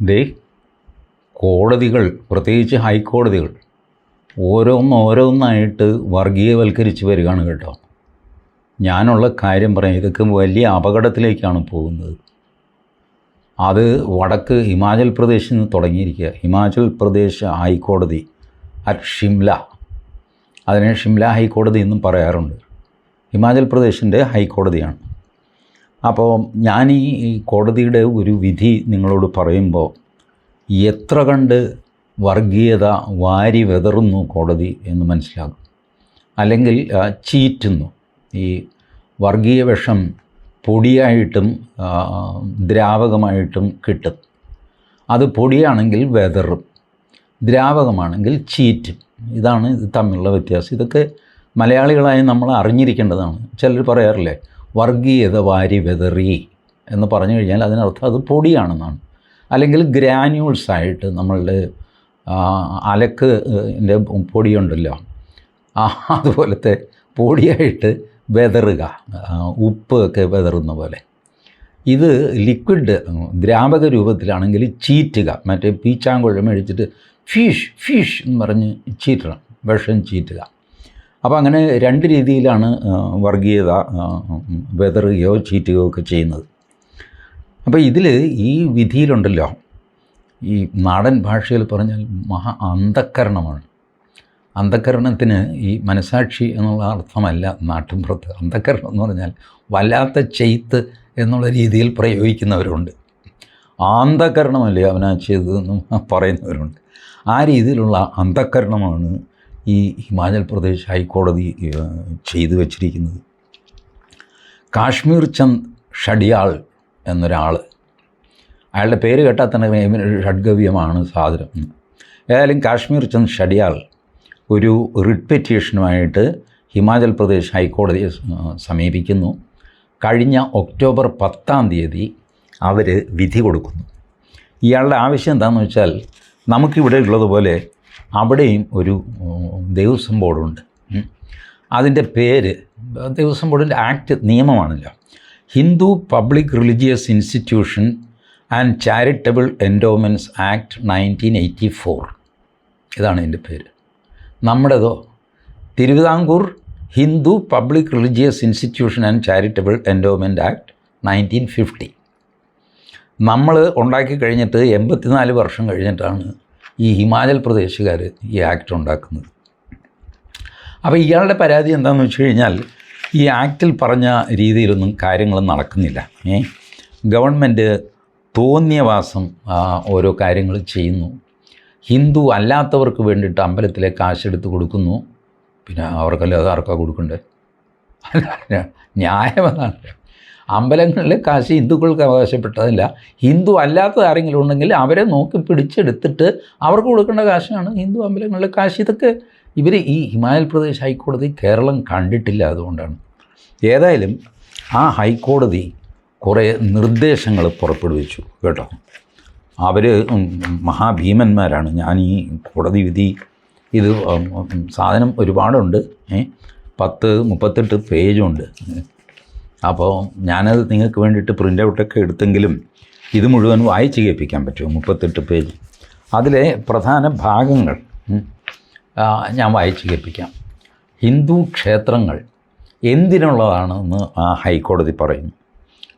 ദേ കോടതികൾ പ്രത്യേകിച്ച് ഹൈക്കോടതികൾ ഓരോന്നോരോന്നായിട്ട് വർഗീയവൽക്കരിച്ച് വരികയാണ് കേട്ടോ. ഞാനുള്ള കാര്യം പറയാം ഇതൊക്കെ വലിയ അപകടത്തിലേക്കാണ് പോകുന്നത്. അത് വടക്ക് ഹിമാചൽ പ്രദേശിൽ നിന്ന് തുടങ്ങിയിരിക്കുക. ഹിമാചൽ പ്രദേശ് ഹൈക്കോടതി അറ്റ് ഷിംല. അതിനെ ഷിംല ഹൈക്കോടതി എന്നും പറയാറുണ്ട്. ഹിമാചൽ പ്രദേശിന്റെ ഹൈക്കോടതിയാണ്. അപ്പോൾ ഞാൻ ഈ കോടതിയുടെ ഒരു വിധി നിങ്ങളോട് പറയുമ്പോൾ എത്ര കണ്ട് വർഗീയത വാരി വെതറുന്നു കോടതി എന്ന് മനസ്സിലാകും. അല്ലെങ്കിൽ ചീറ്റുന്നു. ഈ വർഗീയ വിഷം പൊടിയായിട്ടും ദ്രാവകമായിട്ടും കിട്ടും. അത് പൊടിയാണെങ്കിൽ വെതറും ദ്രാവകമാണെങ്കിൽ ചീറ്റും. ഇതാണ് ഇത് തമ്മിലുള്ള വ്യത്യാസം. ഇതൊക്കെ മലയാളികളായി നമ്മൾ അറിഞ്ഞിരിക്കേണ്ടതാണ്. ചിലർ പറയാറില്ലേ വർഗീയത വാരി വെതറി എന്ന് പറഞ്ഞു കഴിഞ്ഞാൽ അതിനർത്ഥം അത് പൊടിയാണെന്നാണ്. അല്ലെങ്കിൽ ഗ്രാന്യൂൾസ് ആയിട്ട് നമ്മളുടെ അലക്ക് പൊടിയുണ്ടല്ലോ. അതുപോലത്തെ പൊടിയായിട്ട് വെതറുക ഉപ്പ് ഒക്കെ വെതറുന്ന പോലെ. ഇത് ലിക്വിഡ് ദ്രാവക രൂപത്തിലാണെങ്കിൽ ചീറ്റുക. മറ്റേ പീച്ചാങ്കുഴം മേടിച്ചിട്ട് ഫിഷ് ഫിഷ് എന്ന് പറഞ്ഞ് ചീറ്റണം. വിഷം ചീറ്റുക. അപ്പോൾ അങ്ങനെ രണ്ട് രീതിയിലാണ് വർഗീയത വെതറുകയോ ചീറ്റുകയോ ഒക്കെ ചെയ്യുന്നത്. അപ്പോൾ ഇതിൽ ഈ വിധിയിലുണ്ടല്ലോ ഈ നാടൻ ഭാഷയിൽ പറഞ്ഞാൽ മഹാ അന്ധക്കരണമാണ് അന്ധക്കരണത്തിന് ഈ മനസാക്ഷി എന്നുള്ള അർത്ഥമല്ല നാട്ടിൻപുറത്ത്. അന്ധക്കരണം എന്ന് പറഞ്ഞാൽ വല്ലാത്ത ചെയ്ത്ത് എന്നുള്ള രീതിയിൽ പ്രയോഗിക്കുന്നവരുണ്ട്. ആന്തകരണമല്ലേ അവനാ ചെയ്തതെന്നും പറയുന്നവരുണ്ട്. ആ രീതിയിലുള്ള അന്ധക്കരണമാണ് ഈ ഹിമാചൽ പ്രദേശ് ഹൈക്കോടതി ചെയ്തു വച്ചിരിക്കുന്നത്. കാശ്മീർ ചന്ദ് ഷഡിയാൾ എന്നൊരാൾ അയാളുടെ പേര് കേട്ടാൽ തന്നെ ഷഡ്ഗവ്യമാണ് സാധനം. ഏതായാലും കാശ്മീർ ചന്ദ് ഷഡിയാൾ ഒരു റിട്ട് പെറ്റീഷനുമായിട്ട് ഹിമാചൽ പ്രദേശ് ഹൈക്കോടതിയെ സമീപിക്കുന്നു. കഴിഞ്ഞ ഒക്ടോബർ പത്താം തീയതി അവർ വിധി കൊടുക്കുന്നു. ഇയാളുടെ ആവശ്യം എന്താണെന്ന് വെച്ചാൽ നമുക്കിവിടെ ഉള്ളതുപോലെ അവിടെയും ഒരു ദേവസ്വം ബോർഡുണ്ട്. അതിന്റെ പേര് ദേവസ്വം ബോർഡിന്റെ act നിയമമാണല്ലോ. Hindu public religious institution and charitable endowments act nineteen eighty four. ഇതാണ് എന്റെ പേര്. നമ്മുടേതോ Thiruvithamkoor Hindu public religious institution and charitable endowment act nineteen fifty. നമ്മൾ ഉണ്ടാക്കി കഴിഞ്ഞിട്ട് എൺപത്തിനാല് വർഷം കഴിഞ്ഞിട്ടാണ് ഈ ഹിമാചൽ പ്രദേശുകാർ ഈ ആക്ട് ഉണ്ടാക്കുന്നത്. അപ്പോൾ ഇയാളുടെ പരാതി എന്താണെന്ന് വെച്ച് കഴിഞ്ഞാൽ ഈ ആക്റ്റിൽ പറഞ്ഞ രീതിയിലൊന്നും കാര്യങ്ങൾ നടക്കുന്നില്ല. ഏ? ഗവൺമെന്റ് തോന്നിയവാസം ഓരോ കാര്യങ്ങൾ ചെയ്യുന്നു. ഹിന്ദു അല്ലാത്തവർക്ക് വേണ്ടിയിട്ട് അമ്പലത്തിലെ കാശെടുത്ത് കൊടുക്കുന്നു. പിന്നെ അവർക്കല്ലേ ആർക്കാ കൊടുക്കണ്ടേ? അല്ല, ന്യായം അതാണ്. അമ്പലങ്ങളിലെ കാശി ഹിന്ദുക്കൾക്ക് അവകാശപ്പെട്ടതല്ല. ഹിന്ദു അല്ലാത്ത ആരെങ്കിലും ഉണ്ടെങ്കിൽ അവരെ നോക്കി പിടിച്ചെടുത്തിട്ട് അവർക്ക് കൊടുക്കേണ്ട കാശാണ് ഹിന്ദു അമ്പലങ്ങളിലെ കാശി. ഇതൊക്കെ ഇവർ ഈ ഹിമാചൽ പ്രദേശ് ഹൈക്കോടതി കേരളം കണ്ടിട്ടില്ല അതുകൊണ്ടാണ്. ഏതായാലും ആ ഹൈക്കോടതി കുറേ നിർദ്ദേശങ്ങൾ പുറപ്പെടുവിച്ചു കേട്ടോ. അവർ മഹാഭീമന്മാരാണ്. ഞാൻ ഈ കോടതി വിധി ഇത് സാധനം ഒരുപാടുണ്ട്. ഏ പത്ത് മുപ്പത്തെട്ട് പേജുണ്ട്. അപ്പോൾ ഞാനത് നിങ്ങൾക്ക് വേണ്ടിയിട്ട് പ്രിന്റ് ഔട്ടൊക്കെ എടുത്തെങ്കിലും ഇത് മുഴുവൻ വായിച്ച് കേൾപ്പിക്കാൻ പറ്റുമോ? മുപ്പത്തെട്ട് പേജ്. അതിലെ പ്രധാന ഭാഗങ്ങൾ ഞാൻ വായിച്ച് കേൾപ്പിക്കാം. ഹിന്ദു ക്ഷേത്രങ്ങൾ എന്തിനുള്ളതാണെന്ന് ആ ഹൈക്കോടതി പറയുന്നു.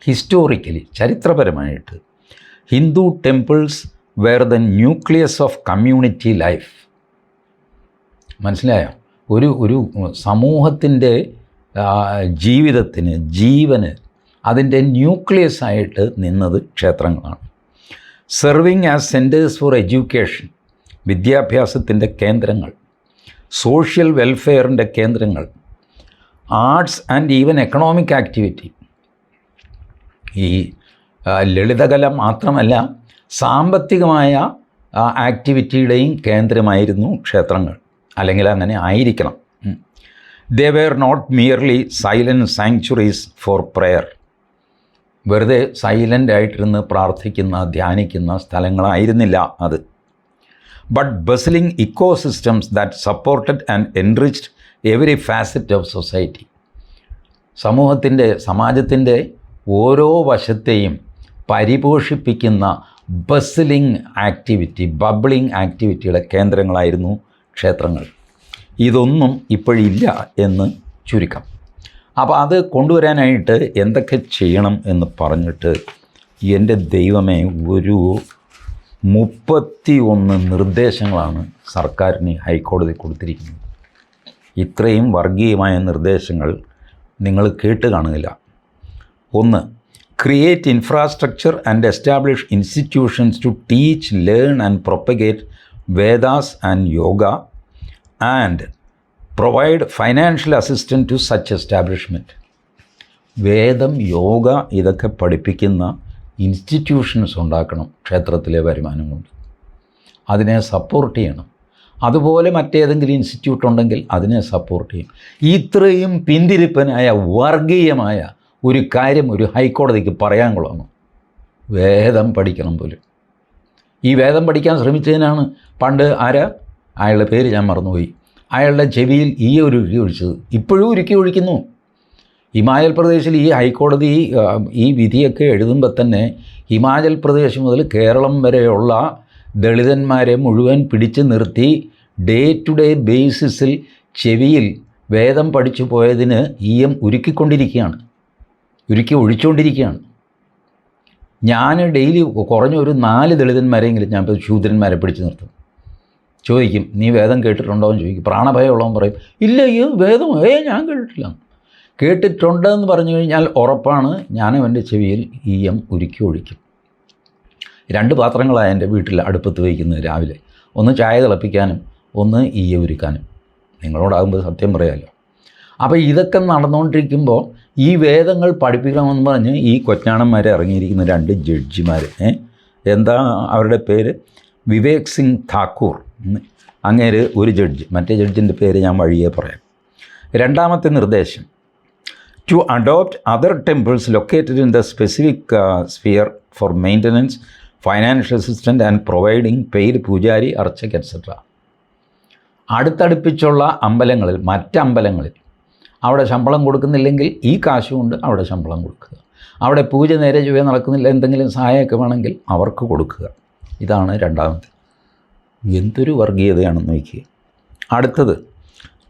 Historically ചരിത്രപരമായിട്ട് Hindu temples were the nucleus of community life മനസ്സിലായോ? ഒരു ഒരു സമൂഹത്തിന്റെ ജീവിതത്തിന് ജീവന് അതിന്റെ ന്യൂക്ലിയസ് ആയിട്ട് നിന്നത് ക്ഷേത്രങ്ങളാണ്. Serving as centers for education വിദ്യാഭ്യാസത്തിന്റെ കേന്ദ്രങ്ങൾ സോഷ്യൽ വെൽഫെയറിന്റെ കേന്ദ്രങ്ങൾ arts and even economic activity ഈ ലളിതകല മാത്രമല്ല സാമ്പത്തികമായ ആക്ടിവിറ്റിയുടെയും കേന്ദ്രമായിരുന്നു ക്ഷേത്രങ്ങൾ. അല്ലെങ്കിൽ അങ്ങനെ ആയിരിക്കണം. They were not merely silent sanctuaries for prayer വെറുതെ സൈലന്റ് ആയിട്ടിരുന്ന് പ്രാർത്ഥിക്കുന്ന ധ്യാനിക്കുന്ന സ്ഥലങ്ങളായിരുന്നില്ല അത്. But bustling ecosystems that supported and enriched every facet of society സമൂഹത്തിന്റെ സമാജത്തിന്റെ ഓരോ വശത്തെയും പരിപോഷിപ്പിക്കുന്ന ബസിലിംഗ് ആക്ടിവിറ്റി ബബിളിംഗ് ആക്ടിവിറ്റിയുടെ കേന്ദ്രങ്ങളായിരുന്നു ക്ഷേത്രങ്ങൾ. ഇതൊന്നും ഇപ്പോഴില്ല എന്ന് ചുരുക്കം. അപ്പോൾ അത് കൊണ്ടുവരാനായിട്ട് എന്തൊക്കെ ചെയ്യണം എന്ന് പറഞ്ഞിട്ട് എന്റെ ദൈവമേ ഒരു മുപ്പത്തി ഒന്ന് നിർദ്ദേശങ്ങളാണ് സർക്കാരിന് ഹൈക്കോടതി കൊടുത്തിരിക്കുന്നത്. ഇത്രയും വർഗീയമായ നിർദ്ദേശങ്ങൾ നിങ്ങൾ കേട്ട് കാണുകയില്ല ഒന്ന് create infrastructure and establish institutions to teach learn and propagate Vedas and yoga and provide financial assistant to such establishment വേദം യോഗ ഇതൊക്കെ പഠിപ്പിക്കുന്ന ഇൻസ്റ്റിറ്റ്യൂഷൻസ് ഉണ്ടാക്കണം ക്ഷേത്രത്തിലെ വരുമാനം കൊണ്ട്. അതിനെ സപ്പോർട്ട് ചെയ്യണം. അതുപോലെ മറ്റേതെങ്കിലും ഇൻസ്റ്റിറ്റ്യൂട്ട് ഉണ്ടെങ്കിൽ അതിനെ സപ്പോർട്ട് ചെയ്യും ഇത്രയും പിന്തിരിപ്പനായ വർഗീയമായ ഒരു കാര്യം ഒരു ഹൈക്കോടതിക്ക് പറയാൻ കൊള്ളണം വേദം പഠിക്കണം പോലും. ഈ വേദം പഠിക്കാൻ ശ്രമിച്ചതിനാണ് പണ്ട് ആരാ? അയാളുടെ പേര് ഞാൻ മറന്നുപോയി. അയാളുടെ ചെവിയിൽ ഈ ഒരു ഉരുക്കി ഒഴിച്ചത്. ഇപ്പോഴും ഉരുക്കി ഒഴിക്കുന്നു. ഹിമാചൽ പ്രദേശിൽ ഈ ഹൈക്കോടതി ഈ വിധിയൊക്കെ എഴുതുമ്പോൾ തന്നെ ഹിമാചൽ പ്രദേശ് മുതൽ കേരളം വരെയുള്ള ദളിതന്മാരെ മുഴുവൻ പിടിച്ചു നിർത്തി ഡേ ടു ഡേ ബേസിസിൽ ചെവിയിൽ വേദം പഠിച്ചു പോയതിന് ഈ എം ഉരുക്കിക്കൊണ്ടിരിക്കുകയാണ്. ഉരുക്കി ഒഴിച്ചുകൊണ്ടിരിക്കുകയാണ്. ഞാൻ ഡെയിലി കുറഞ്ഞ ഒരു നാല് ദളിതന്മാരെങ്കിലും ഞാൻ ഇപ്പോൾ ശൂദ്രന്മാരെ പിടിച്ചു നിർത്തും. ചോദിക്കും നീ വേദം കേട്ടിട്ടുണ്ടോ? എന്ന് ചോദിക്കും. പ്രാണഭയമുള്ളവൻ പറയും ഇല്ല ഈ വേദം ഏ ഞാൻ കേട്ടിട്ടില്ല. കേട്ടിട്ടുണ്ടെന്ന് പറഞ്ഞു കഴിഞ്ഞാൽ ഉറപ്പാണ് ഞാൻ അവന്റെ ചെവിയിൽ ഈ എം ഉരുക്കി ഒഴിക്കും. രണ്ട് പാത്രങ്ങളാണ് എന്റെ വീട്ടിൽ അടുപ്പത്ത് വയ്ക്കുന്നത് രാവിലെ. ഒന്ന് ചായ തിളപ്പിക്കാനും ഒന്ന് ഈയ ഉരുക്കാനും. നിങ്ങളോടാകുമ്പോൾ സത്യം പറയാമല്ലോ അപ്പോൾ ഇതൊക്കെ നടന്നുകൊണ്ടിരിക്കുമ്പോൾ ഈ വേദങ്ങൾ പഠിപ്പിക്കണമെന്ന് പറഞ്ഞ് ഈ കൊച്ചാണന്മാരെ ഇറങ്ങിയിരിക്കുന്ന രണ്ട് ജഡ്ജിമാർ എന്താ അവരുടെ പേര്? വിവേക് സിംഗ് താക്കൂർ. അങ്ങേര് ഒരു ജഡ്ജ്. മറ്റേ ജഡ്ജിന്റെ പേര് ഞാൻ വഴിയെ പറയാം. രണ്ടാമത്തെ നിർദ്ദേശം. To adopt other temples located in the specific sphere for maintenance financial assistant and providing paid pujari archak etcetera. അടുത്തടുപ്പിച്ചുള്ള അമ്പലങ്ങളിൽ മറ്റമ്പലങ്ങളിൽ അവിടെ ശമ്പളം കൊടുക്കുന്നില്ലെങ്കിൽ ഈ കാശുകൊണ്ട് അവിടെ ശമ്പളം കൊടുക്കുക. അവിടെ പൂജ നേരെ ചൊവ്വേ നടക്കുന്നില്ല എന്തെങ്കിലും സഹായമൊക്കെ വേണമെങ്കിൽ അവർക്ക് കൊടുക്കുക. ഇതാണ് രണ്ടാമത് എന്തൊരു വർഗീയതയാണെന്ന് വയ്ക്കുക അടുത്തത്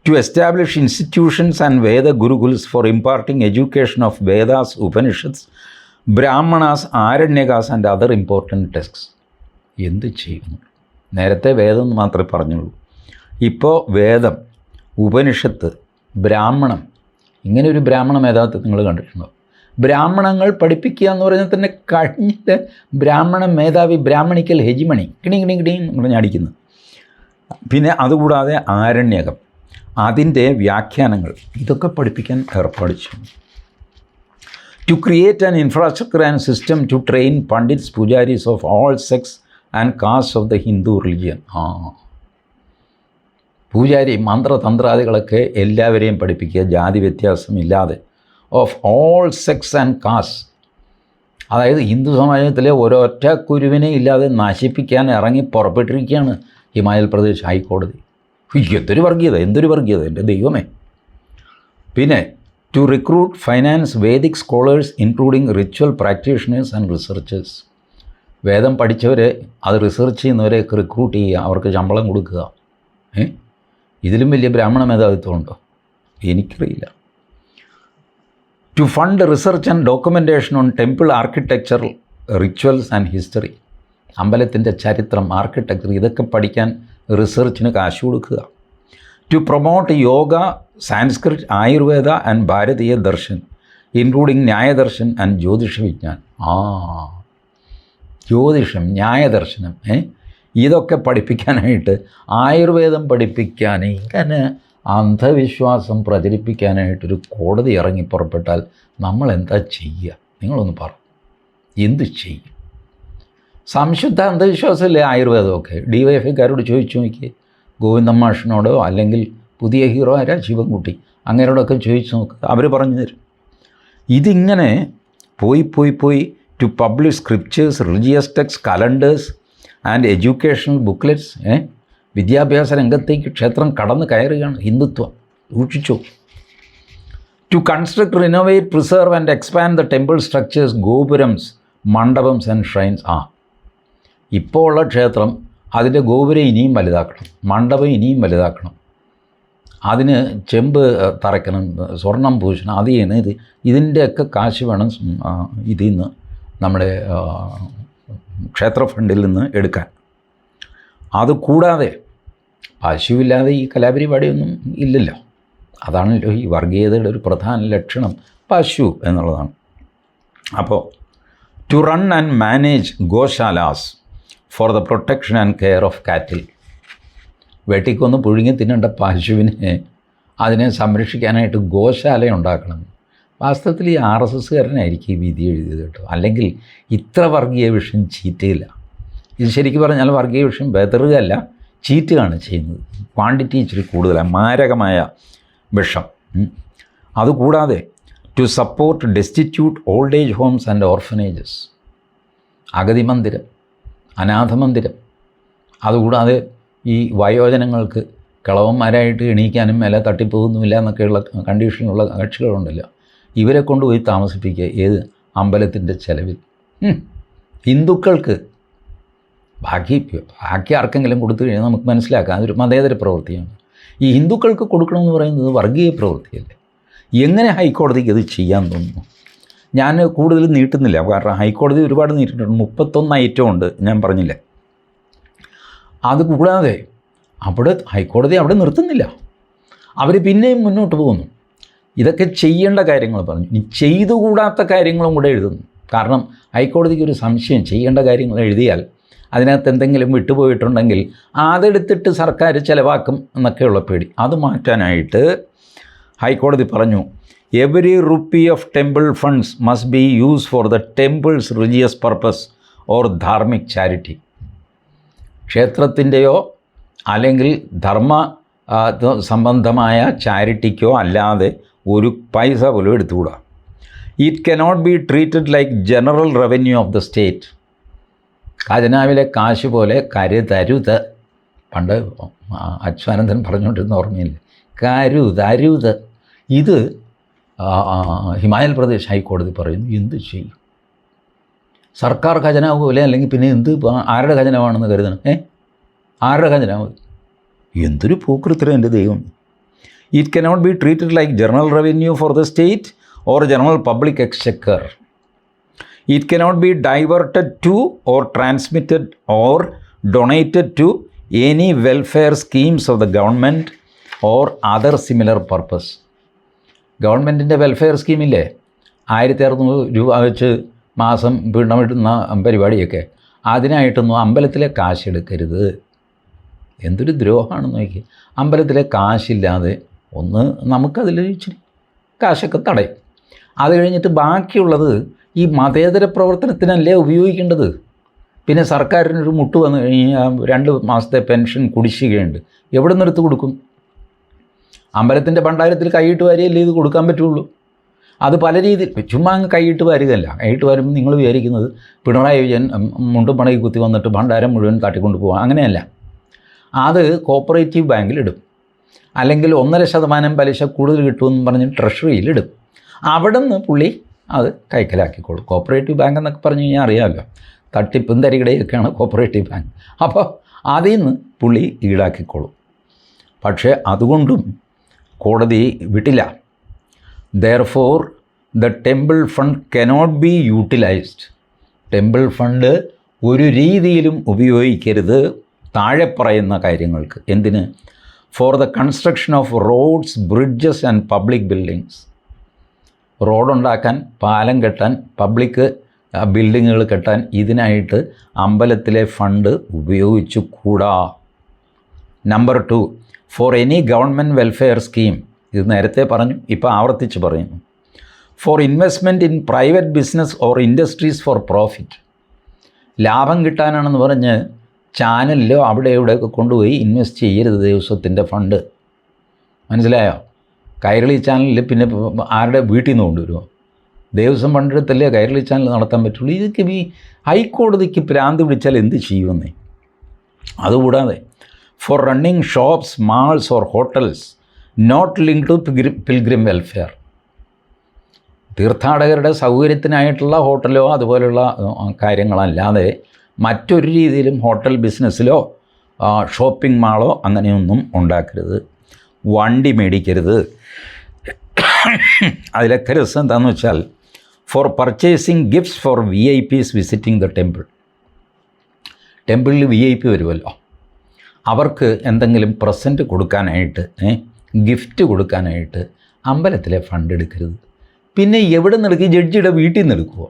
to establish institutions and Veda gurukuls for importing education of Vedas Upanishads Brahmanas Aranyakas and other important text എന്ത് ചെയ്യുന്നു? നേരത്തെ വേദം എന്ന് മാത്രമേ പറഞ്ഞുള്ളൂ. ഇപ്പോൾ വേദം ഉപനിഷത്ത് ബ്രാഹ്മണം ഇങ്ങനെ ഒരു ബ്രാഹ്മണം യഥാർത്ഥത്തിൽ നിങ്ങൾ കണ്ടിട്ടുണ്ടോ? ബ്രാഹ്മണങ്ങൾ പഠിപ്പിക്കുക എന്ന് പറഞ്ഞാൽ തന്നെ കഴിഞ്ഞിട്ട് ബ്രാഹ്മണ മേധാവി ബ്രാഹ്മണിക്കൽ ഹെജിമണി. കിണി കിണി കിണി എന്ന് പറഞ്ഞ് അടിക്കുന്നു. പിന്നെ അതുകൂടാതെ ആരണ്യകം. അതിന്റെ വ്യാഖ്യാനങ്ങൾ. ഇതൊക്കെ പഠിപ്പിക്കാൻ ഏർപ്പാട് ചെയ്യും to create an infrastructure and system to train pandits pujaris of all sex and caste of the Hindu religion ah. പൂജാരി മന്ത്രതന്ത്രാദികളൊക്കെ എല്ലാവരെയും പഠിപ്പിക്കുക. ജാതി വ്യത്യാസമില്ലാതെ of all sex and caste അതായത് ഹിന്ദു സമാജത്തിലെ ഒരൊറ്റ കുരുവിനെ ഇല്ലാതെ നശിപ്പിക്കാൻ ഇറങ്ങി പുറപ്പെട്ടിരിക്കുകയാണ് ഹിമാചൽ പ്രദേശ് ഹൈക്കോടതി. എന്തൊരു വർഗീയത എന്തൊരു വർഗീയത എന്റെ ദൈവമേ. പിന്നെ to recruit finance Vedic scholars including ritual practitioners and researchers വേദം പഠിച്ചവരെ അത് റിസർച്ച് ചെയ്യുന്നവരെ റിക്രൂട്ട് ചെയ്യുക അവർക്ക് ശമ്പളം കൊടുക്കുക. ഇതിലും വലിയ ബ്രാഹ്മണ മേധാവിത്വം ഉണ്ടോ? എനിക്കറിയില്ല. To fund research and documentation on temple architecture rituals and history അമ്പലത്തിന്റെ ചരിത്രം ആർക്കിടെക്ചർ ഇതൊക്കെ പഠിക്കാൻ റിസർച്ചിന് കാശ് കൊടുക്കുക. To promote yoga Sanskrit Ayurveda and Bharatiya darshan including ന്യായദർശൻ and ജ്യോതിഷ വിജ്ഞാൻ ആ ജ്യോതിഷം ന്യായദർശനം ഏ? ഇതൊക്കെ പഠിപ്പിക്കാനായിട്ട് ആയുർവേദം പഠിപ്പിക്കാൻ ഇങ്ങനെ അന്ധവിശ്വാസം പ്രചരിപ്പിക്കാനായിട്ടൊരു കോടതി ഇറങ്ങി പുറപ്പെട്ടാൽ നമ്മൾ എന്താ ചെയ്യുക? നിങ്ങളൊന്ന് പറ. എന്ത് ചെയ്യും? സംശുദ്ധ അന്ധവിശ്വാസമല്ലേ ആയുർവേദമൊക്കെ? ഡി വൈ എഫ് ഐക്കാരോട് ചോദിച്ചു നോക്കി ഗോവിന്ദ മാഷിനോടോ അല്ലെങ്കിൽ പുതിയ ഹീറോ ആരാ? ശിവൻകുട്ടി. അങ്ങനെയോടൊക്കെ ചോദിച്ചു നോക്ക്. അവർ പറഞ്ഞു തരും. ഇതിങ്ങനെ പോയി പോയി പോയി to publish scriptures religious texts calendars and educational booklets ഏ? വിദ്യാഭ്യാസ രംഗത്തേക്ക് ക്ഷേത്രം കടന്നു കയറുകയാണ് ഹിന്ദുത്വം. സൂക്ഷിച്ചു. To construct renovate preserve and expand the temple structures gopurams mandapams and shrines ah. ഇപ്പോൾ ഉള്ള ക്ഷേത്രം അതിന്റെ ഗോപുരം ഇനിയും വലുതാക്കണം മണ്ഡപം ഇനിയും വലുതാക്കണം. അതിന് ചെമ്പ് തറയ്ക്കണം സ്വർണം പൂശണം അത് ചെയ്യണം ഇത് ഇതിന്റെയൊക്കെ കാശ് വേണം ഇതിൽ നിന്ന് നമ്മുടെ ക്ഷേത്ര ഫണ്ടിൽ നിന്ന് എടുക്കാൻ. അത് കൂടാതെ പശുവില്ലാതെ ഈ കലാപരിപാടിയൊന്നും ഇല്ലല്ലോ. അതാണല്ലോ ഈ വർഗീയതയുടെ ഒരു പ്രധാന ലക്ഷണം പശു എന്നുള്ളതാണ്. അപ്പോൾ to run and manage goshalas for the protection and care of cattle വെട്ടിക്കൊന്ന് പുഴുങ്ങി തിന്നേണ്ട പശുവിനെ അതിനെ സംരക്ഷിക്കാനായിട്ട് ഗോശാല ഉണ്ടാക്കണം വാസ്തവത്തിൽ ഈ ആർ എസ് എസ്സുകാരനായിരിക്കും ഈ വിധി എഴുതിയത് കേട്ടോ. അല്ലെങ്കിൽ ഇത്ര വർഗീയ വിഷയം ചീറ്റയില്ല. ഇത് ശരിക്കും പറഞ്ഞാൽ വർഗീയ വിഷയം ബെതറുകയല്ല ചീറ്റുകയാണ് ചെയ്യുന്നത്. ക്വാണ്ടിറ്റി ഇച്ചിരി കൂടുതലാണ് മാരകമായ വിഷം. അതുകൂടാതെ to support destitute old age homes and orphanages അഗതി മന്ദിരം അനാഥ മന്ദിരം. അതുകൂടാതെ ഈ വയോജനങ്ങൾക്ക് കിളവന്മാരായിട്ട് എണീക്കാനും മേലെ തട്ടിപ്പോകുന്നുമില്ല എന്നൊക്കെയുള്ള കണ്ടീഷനിലുള്ള കക്ഷികളുണ്ടല്ലോ. ഇവരെ കൊണ്ടുപോയി താമസിപ്പിക്കുക ഏത്? അമ്പലത്തിന്റെ ചെലവിൽ. ഹിന്ദുക്കൾക്ക് ബാക്കി ബാക്കി ആർക്കെങ്കിലും കൊടുത്തു കഴിഞ്ഞാൽ നമുക്ക് മനസ്സിലാക്കാം. അതൊരു മതേതര പ്രവൃത്തിയാണ്. ഈ ഹിന്ദുക്കൾക്ക് കൊടുക്കണമെന്ന് പറയുന്നത് വർഗീയ പ്രവൃത്തിയല്ലേ? എങ്ങനെ ഹൈക്കോടതിക്ക് അത് ചെയ്യാൻ തോന്നുന്നു? ഞാൻ കൂടുതൽ നീട്ടുന്നില്ല. കാരണം ഹൈക്കോടതി ഒരുപാട് നീട്ടിട്ടുണ്ട് മുപ്പത്തൊന്ന് ഐറ്റം ഉണ്ട്. ഞാൻ പറഞ്ഞില്ലേ? അത് കൂടാതെ അവിടെ ഹൈക്കോടതി അവിടെ നിർത്തുന്നില്ല. അവർ പിന്നെയും മുന്നോട്ട് പോകുന്നു. ഇതൊക്കെ ചെയ്യേണ്ട കാര്യങ്ങൾ പറഞ്ഞു. ഇനി ചെയ്തുകൂടാത്ത കാര്യങ്ങളും കൂടെ എഴുതുന്നു. കാരണം ഹൈക്കോടതിക്ക് ഒരു സംശയം ചെയ്യേണ്ട കാര്യങ്ങൾ എഴുതിയാൽ അതിനകത്ത് എന്തെങ്കിലും വിട്ടുപോയിട്ടുണ്ടെങ്കിൽ അതെടുത്തിട്ട് സർക്കാർ ചിലവാക്കും എന്നൊക്കെയുള്ള പേടി. അത് മാറ്റാനായിട്ട് ഹൈക്കോടതി പറഞ്ഞു every rupee of temple funds must be use for the temples religious purpose or dharmik charity. ക്ഷേത്രത്തിന്റെയോ അല്ലെങ്കിൽ ധർമ്മ സംബന്ധമായ ചാരിറ്റിക്കോ അല്ലാതെ ഒരു പൈസ പോലും എടുത്തുകൂടാ. It cannot be treated like general revenue of the state ഖജനാവിലെ കാശ് പോലെ കരുതരുത്. പണ്ട് അച്യുതാനന്ദൻ പറഞ്ഞുകൊണ്ടിരുന്ന ഓർമ്മയില്ലേ? കരുതരുത്. ഇത് ഹിമാചൽ പ്രദേശ് ഹൈക്കോടതി പറയുന്നു എന്ത് ചെയ്യും? സർക്കാർ ഖജനാവ് പോലെ അല്ലെങ്കിൽ പിന്നെ എന്ത് ആരുടെ ഖജനാവാണെന്ന് കരുതണം ഏ? ആരുടെ ഖജനാവ്? എന്തൊരു പൂക്കൃത്രം എന്റെ ദൈവം it cannot be treated like general revenue for the state or general public exchequer it cannot be diverted to or transmitted or donated to any welfare schemes of the government or other similar purpose ഗവൺമെന്റിന്റെ welfare സ്കീമില്ലേ ആയിരത്തി അറുന്നൂറ് രൂപ വെച്ച് മാസം പിണമിടുന്ന പരിപാടിയൊക്കെ അതിനായിട്ടൊന്നും അമ്പലത്തിലെ കാശ് എടുക്കരുത് എന്തൊരു ദ്രോഹമാണെന്ന് നോക്കി അമ്പലത്തിലെ കാശില്ലാതെ ഒന്ന് നമുക്കതിൽ ഇച്ചിരി കാശൊക്കെ തടയും. അത് കഴിഞ്ഞിട്ട് ബാക്കിയുള്ളത് ഈ മതേതര പ്രവർത്തനത്തിനല്ലേ ഉപയോഗിക്കേണ്ടത്? പിന്നെ സർക്കാരിനൊരു മുട്ട് വന്നു കഴിഞ്ഞാൽ രണ്ട് മാസത്തെ പെൻഷൻ കുടിശ്ശികയുണ്ട്. എവിടെ നിന്ന് എടുത്ത് കൊടുക്കും? അമ്പലത്തിന്റെ ഭണ്ഡാരത്തിൽ കൈയിട്ട് വാരിയല്ലേ ഇത് കൊടുക്കാൻ പറ്റുള്ളൂ? അത് പല രീതിയിൽ ചുമ്മാ അങ്ങ് കൈയിട്ട് വരികയല്ല. കൈയിട്ട് വരുമ്പോൾ നിങ്ങൾ വിചാരിക്കുന്നത് പിണറായി വിജയൻ മുണ്ടും പണകി കുത്തി വന്നിട്ട് ഭണ്ഡാരം മുഴുവൻ തട്ടിക്കൊണ്ട് പോകാം അങ്ങനെയല്ല. അത് കോപ്പറേറ്റീവ് ബാങ്കിലിടും അല്ലെങ്കിൽ ഒന്നര ശതമാനം പലിശ കൂടുതൽ കിട്ടുമെന്ന് പറഞ്ഞ് ട്രഷറിയിലിടും അവിടെ നിന്ന് പുള്ളി അത് കൈക്കലാക്കിക്കോളും കോപ്പറേറ്റീവ് ബാങ്ക് എന്നൊക്കെ പറഞ്ഞു കഴിഞ്ഞാൽ അറിയാമല്ലോ. തട്ടിപ്പും തരികിടയൊക്കെയാണ് കോപ്പറേറ്റീവ് ബാങ്ക് അപ്പോൾ അതിൽ നിന്ന് പുള്ളി ഈടാക്കിക്കോളും പക്ഷേ അതുകൊണ്ടും കോടതി വിട്ടില്ല. There for the temple fund cannot be utilised temple fund ഒരു രീതിയിലും ഉപയോഗിക്കരുത്. താഴെ പറയുന്ന കാര്യങ്ങൾക്ക്. എന്തിന്? For the construction of roads bridges and public buildings റോഡുണ്ടാക്കാൻ പാലം കെട്ടാൻ പബ്ലിക് ബിൽഡിങ്ങുകൾ കെട്ടാൻ ഇതിനായിട്ട് അമ്പലത്തിലെ ഫണ്ട് ഉപയോഗിച്ചു കൂടാ. Number two for any government welfare scheme ഇത് നേരത്തെ പറഞ്ഞു ഇപ്പോൾ ആവർത്തിച്ച് പറയുന്നു. For investment in private business or industries for profit ലാഭം കിട്ടാനാണെന്ന് പറഞ്ഞ് ചാനലിലോ അവിടെ ഇവിടെയൊക്കെ കൊണ്ടുപോയി ഇൻവെസ്റ്റ് ചെയ്യരുത് ദിവസത്തിന്റെ ഫണ്ട്. മനസ്സിലായോ? കൈരളി ചാനലിൽ പിന്നെ ആരുടെ വീട്ടിൽ നിന്ന് കൊണ്ടുവരുമോ ദേവസ്വം പണ്ടെടുത്തല്ലേ കൈരളി ചാനൽ നടത്താൻ പറ്റുള്ളൂ? ഇതൊക്കെ ഈ ഹൈക്കോടതിക്ക് ഭ്രാന്ത് പിടിച്ചാൽ എന്ത് ചെയ്യുമെന്നേ? അതുകൂടാതെ for running shops malls or hotels not link to pilgrim welfare തീർത്ഥാടകരുടെ സൗകര്യത്തിനായിട്ടുള്ള ഹോട്ടലോ അതുപോലെയുള്ള കാര്യങ്ങളല്ലാതെ മറ്റൊരു രീതിയിലും ഹോട്ടൽ ബിസിനസ്സിലോ ഷോപ്പിംഗ് മാളോ അങ്ങനെയൊന്നും ഉണ്ടാക്കരുത്. വണ്ടി മേടിക്കരുത്. അതിലൊക്കെ രസം എന്താണെന്ന് വെച്ചാൽ for purchasing gifts for V I Ps visiting the temple ടെമ്പിളിൽ V I P വരുമല്ലോ അവർക്ക് എന്തെങ്കിലും പ്രസന്റ് കൊടുക്കാനായിട്ട് ഗിഫ്റ്റ് കൊടുക്കാനായിട്ട് അമ്പലത്തിലെ ഫണ്ട് എടുക്കരുത്. പിന്നെ എവിടെ നിന്ന് എടുക്കുക ജഡ്ജിയുടെ വീട്ടിൽ നിന്ന് എടുക്കുമോ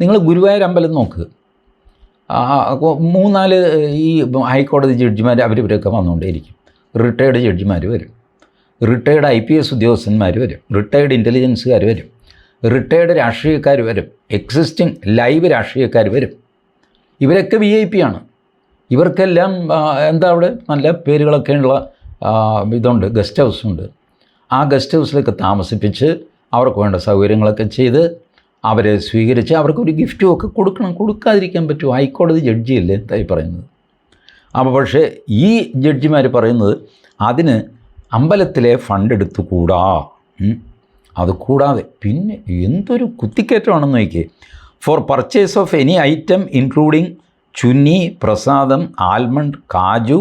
നിങ്ങൾ ഗുരുവായൂർ അമ്പലം നോക്ക്. മൂന്നാൽ ഈ ഹൈക്കോടതി ജഡ്ജിമാർ അവരിവരൊക്കെ വന്നുകൊണ്ടേയിരിക്കും റിട്ടയേർഡ് ജഡ്ജിമാർ വരും. റിട്ടയർഡ് ഐ പി എസ് ഉദ്യോഗസ്ഥന്മാർ വരും. റിട്ടയർഡ് ഇന്റലിജൻസുകാർ വരും. റിട്ടയേർഡ് രാഷ്ട്രീയക്കാർ വരും. എക്സിസ്റ്റിംഗ് ലൈവ് രാഷ്ട്രീയക്കാർ വരും. ഇവരൊക്കെ വി ഐ പി ആണ്. ഇവർക്കെല്ലാം എന്താ അവിടെ? നല്ല പേരുകളൊക്കെയുള്ള ഇതുണ്ട് ഗസ്റ്റ് ഹൗസ് ഉണ്ട്. ആ ഗസ്റ്റ് ഹൗസിലൊക്കെ താമസിപ്പിച്ച് അവർക്ക് വേണ്ട സൗകര്യങ്ങളൊക്കെ ചെയ്ത് അവരെ സ്വീകരിച്ച് അവർക്കൊരു ഗിഫ്റ്റും ഒക്കെ കൊടുക്കണം. കൊടുക്കാതിരിക്കാൻ പറ്റുമോ? ഹൈക്കോടതി ജഡ്ജിയല്ലേ എന്തായി പറയുന്നത്. അപ്പോൾ പക്ഷേ ഈ ജഡ്ജിമാർ പറയുന്നത് അതിന് അമ്പലത്തിലെ ഫണ്ട് എടുത്തുകൂടാ? കൂടാ അത് കൂടാതെ പിന്നെ എന്തൊരു കുത്തിക്കയറ്റമാണെന്ന് നോക്കിയേ. For purchase of any item including chunni prasadam almond kaju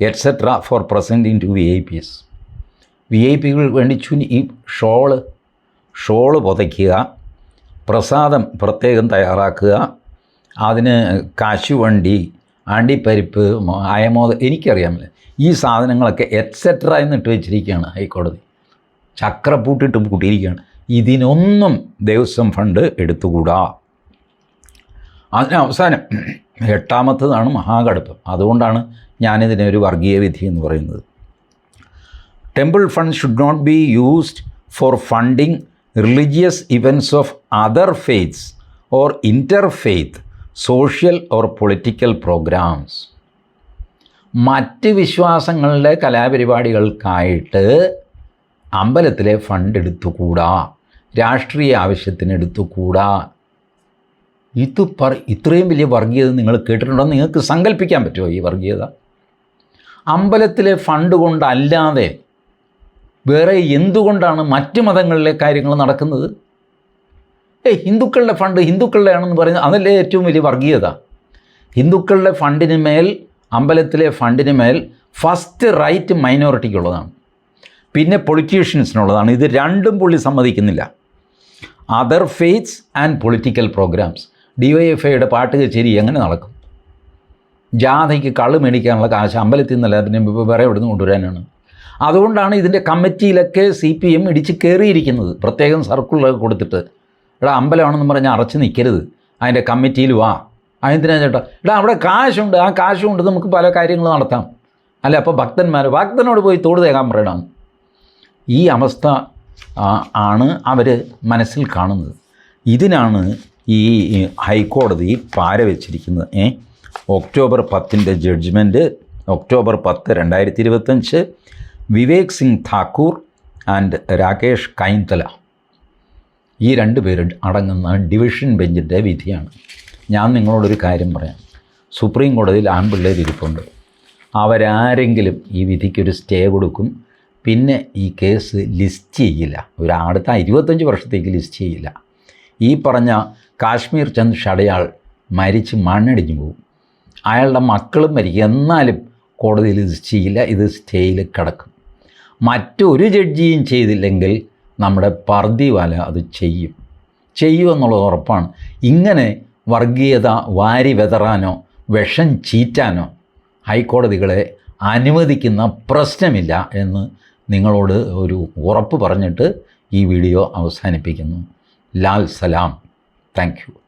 etcetera for presenting to V I P S V I പികൾ വേണ്ടി ചുന്നി ഈ ഷോൾ ഷോൾ പുതയ്ക്കുക പ്രസാദം പ്രത്യേകം തയ്യാറാക്കുക അതിന് കശുവണ്ടി അണ്ടിപ്പരിപ്പ് മ- അയമോദ എനിക്കറിയാമില്ല ഈ സാധനങ്ങളൊക്കെ എറ്റ്സെട്ര എന്നിട്ട് വെച്ചിരിക്കുകയാണ് ഹൈക്കോടതി. ചക്രപ്പൂട്ടിട്ട് കൂട്ടിയിരിക്കുകയാണ്. ഇതിനൊന്നും ദേവസ്വം ഫണ്ട് എടുത്തുകൂടാ. അതിന് അവസാനം എട്ടാമത്തതാണ് മഹാകടുപ്പം. അതുകൊണ്ടാണ് ഞാനിതിനെ ഒരു വർഗീയ വിധി എന്ന് പറയുന്നത്. Temple fund should not be used for funding religious events of other faiths or interfaith social or political programmes മറ്റ് വിശ്വാസങ്ങളുടെ കലാപരിപാടികൾക്കായിട്ട് അമ്പലത്തിലെ ഫണ്ട് എടുത്തുകൂടാ? രാഷ്ട്രീയ ആവശ്യത്തിന് എടുത്തുകൂടാ? ഇത് പറ ഇത്രയും വലിയ വർഗീയത നിങ്ങൾ കേട്ടിട്ടുണ്ടോ? നിങ്ങൾക്ക് സങ്കല്പിക്കാൻ പറ്റുമോ ഈ വർഗീയത? അമ്പലത്തിലെ ഫണ്ട് കൊണ്ടല്ലാതെ വേറെ എന്തുകൊണ്ടാണ് മറ്റ് മതങ്ങളിലെ കാര്യങ്ങൾ നടക്കുന്നത്? ഏയ് ഹിന്ദുക്കളുടെ ഫണ്ട് ഹിന്ദുക്കളുടെ ആണെന്ന് പറയുന്നത് അതല്ലേ ഏറ്റവും വലിയ വർഗീയത? ഹിന്ദുക്കളുടെ ഫണ്ടിന് മേൽ അമ്പലത്തിലെ ഫണ്ടിന് മേൽ ഫസ്റ്റ് റൈറ്റ് മൈനോറിറ്റിക്കുള്ളതാണ്. പിന്നെ പൊളിറ്റീഷ്യൻസിനുള്ളതാണ്. ഇത് രണ്ടും പുള്ളി സമ്മതിക്കുന്നില്ല. Other faiths and political programmes D Y F ഐയുടെ പാട്ട് കച്ചേരി എങ്ങനെ നടക്കും? ജാഥയ്ക്ക് കൾ മേടിക്കാനുള്ള കാശ് അമ്പലത്തിൽ നിന്നല്ല പിന്നെ വേറെ എവിടെ നിന്ന് കൊണ്ടുവരാനാണ്? അതുകൊണ്ടാണ് ഇതിന്റെ കമ്മിറ്റിയിലൊക്കെ സി പി എം ഇടിച്ച് കയറിയിരിക്കുന്നത് പ്രത്യേകം സർക്കിളൊക്കെ കൊടുത്തിട്ട്. എടാ അമ്പലമാണെന്ന് പറഞ്ഞാൽ അറച്ച് നിൽക്കരുത് അതിന്റെ കമ്മിറ്റിയിൽ വാ. അതിനെന്തിനാ ചേട്ടാ? എടാ അവിടെ കാശുണ്ട്. ആ കാശുണ്ട് നമുക്ക് പല കാര്യങ്ങൾ നടത്താം. അല്ല അപ്പോൾ ഭക്തന്മാർ ഭക്തനോട് പോയി തോട് തേക്കാൻ പറയണം. ഈ അവസ്ഥ ആണ് അവർ മനസ്സിൽ കാണുന്നത്. ഇതിനാണ് ഈ ഹൈക്കോടതി പാര വെച്ചിരിക്കുന്നത്. ഏ? ഒക്ടോബർ പത്തിന്റെ ജഡ്ജ്മെന്റ് ഒക്ടോബർ പത്ത് രണ്ടായിരത്തി ഇരുപത്തഞ്ച്. വിവേക് സിംഗ് താക്കൂർ ആൻഡ് രാകേഷ് കൈന്തല. ഈ രണ്ട് പേര് അടങ്ങുന്ന ഡിവിഷൻ ബെഞ്ചിന്റെ വിധിയാണ്. ഞാൻ നിങ്ങളോടൊരു കാര്യം പറയാം. സുപ്രീം കോടതിയിൽ ആൺപിള്ളേർ ഇരിപ്പുണ്ട്. അവരാരെങ്കിലും ഈ വിധിക്കൊരു സ്റ്റേ കൊടുക്കും. പിന്നെ ഈ കേസ് ലിസ്റ്റ് ചെയ്യില്ല. ഒരു അടുത്ത ഇരുപത്തഞ്ച് വർഷത്തേക്ക് ലിസ്റ്റ് ചെയ്യില്ല. ഈ പറഞ്ഞ കാശ്മീർ ചന്ദ് ഷടയാൾ മരിച്ച് മണ്ണടിഞ്ഞു പോകും അയാളുടെ മക്കളും മരിക്കും. എന്നാലും കോടതിയിൽ ലിസ്റ്റ് ചെയ്യില്ല. ഇത് സ്റ്റേയിൽ കിടക്കും. മറ്റൊരു ജഡ്ജിയും ചെയ്തില്ലെങ്കിൽ നമ്മുടെ പർദിവാല അത് ചെയ്യും. ചെയ്യുമെന്നുള്ളത് ഉറപ്പാണ്. ഇങ്ങനെ വർഗീയത വാരി വെതറാനോ വിഷം ചീറ്റാനോ ഹൈക്കോടതികളെ അനുവദിക്കുന്ന പ്രശ്നമില്ല എന്ന് നിങ്ങളോട് ഒരു ഉറപ്പ് പറഞ്ഞിട്ട് ഈ വീഡിയോ അവസാനിപ്പിക്കുന്നു. ലാൽ സലാം. താങ്ക്